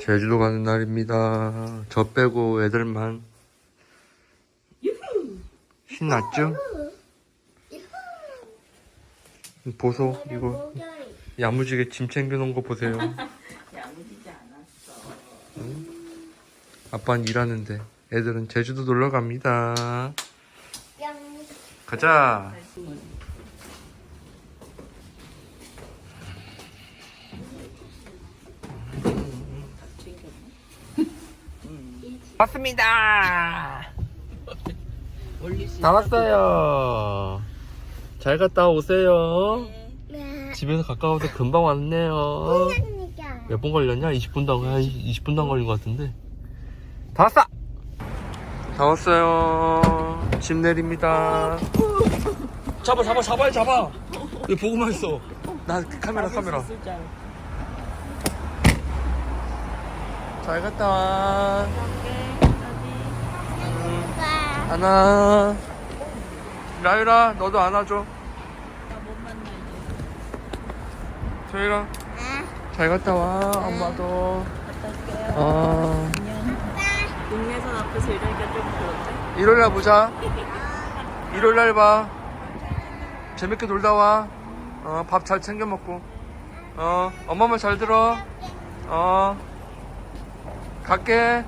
제주도 가는 날입니다. 저 빼고 애들만. 신났죠? 보소, 이거. 야무지게 짐 챙겨놓은 거 보세요. 야무지지 않았어. 아빠는 일하는데 애들은 제주도 놀러 갑니다. 가자. 왔습니다. 다 왔어요. 잘 갔다 오세요. 집에서 가까워서 금방 왔네요. 몇 분 걸렸냐? 20분도 안, 한 20분도 안 걸린 것 같은데. 다 왔어! 다 왔어요. 짐 내립니다. 잡아, 잡아, 잡아, 잡아! 왜 보고만 있어? 나 카메라, 카메라. 잘 갔다 와. 응. 안아. 라유라, 너도 안아줘. 소율아, 잘 갔다 와, 엄마도. 어. 동네선 앞에서 이러니까 좀 그런데? 일요일날 보자. 일요일날 봐. 재밌게 놀다 와. 어, 밥 잘 챙겨 먹고. 어, 엄마 말 잘 들어. 어, 갈게.